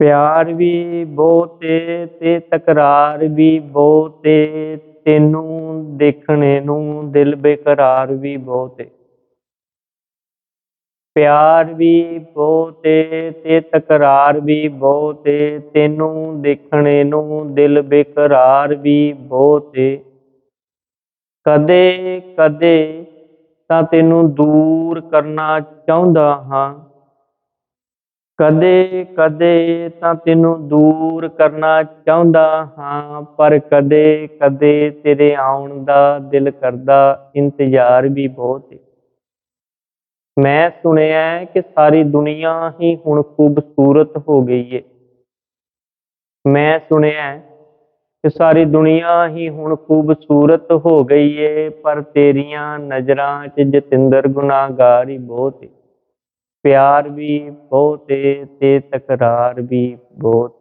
ਪਿਆਰ ਵੀ ਬਹੁਤ ਤੇ ਤਕਰਾਰ ਵੀ ਬਹੁਤੇ, ਤੈਨੂੰ ਦੇਖਣੇ ਨੂੰ ਦਿਲ ਬੇਕਰਾਰ ਵੀ ਬਹੁਤ। ਏ ਪਿਆਰ ਵੀ ਬਹੁਤ ਤੇ ਤਕਰਾਰ ਵੀ ਬਹੁਤ ਏ ਤੈਨੂੰ ਦੇਖਣੇ ਨੂੰ ਦਿਲ ਬੇਕਰਾਰ ਵੀ ਬਹੁਤ। ਏ ਕਦੇ ਕਦੇ ਤਾਂ ਤੈਨੂੰ ਦੂਰ ਕਰਨਾ ਚਾਹੁੰਦਾ ਹਾਂ ਕਦੇ ਕਦੇ ਤਾਂ ਤੈਨੂੰ ਦੂਰ ਕਰਨਾ ਚਾਹੁੰਦਾ ਹਾਂ, ਪਰ ਕਦੇ ਕਦੇ ਤੇਰੇ ਆਉਣ ਦਾ ਦਿਲ ਕਰਦਾ ਇੰਤਜ਼ਾਰ ਵੀ ਬਹੁਤ ਏ। ਮੈਂ ਸੁਣਿਆ ਹੈ ਕਿ ਸਾਰੀ ਦੁਨੀਆ ਹੀ ਹੁਣ ਖੂਬਸੂਰਤ ਹੋ ਗਈ ਏ। ਮੈਂ ਸੁਣਿਆ ਹੈ ਕਿ ਸਾਰੀ ਦੁਨੀਆ ਹੀ ਹੁਣ ਖੂਬਸੂਰਤ ਹੋ ਗਈ ਏ, ਪਰ ਤੇਰੀਆਂ ਨਜ਼ਰਾਂ 'ਚ ਜਤਿੰਦਰ ਗੁਨਾਹਗਾਰ ਹੀ ਬਹੁਤ ਏ। ਪਿਆਰ ਵੀ ਬਹੁਤ ਏ ਤੇ ਤਕਰਾਰ ਵੀ ਬਹੁਤ।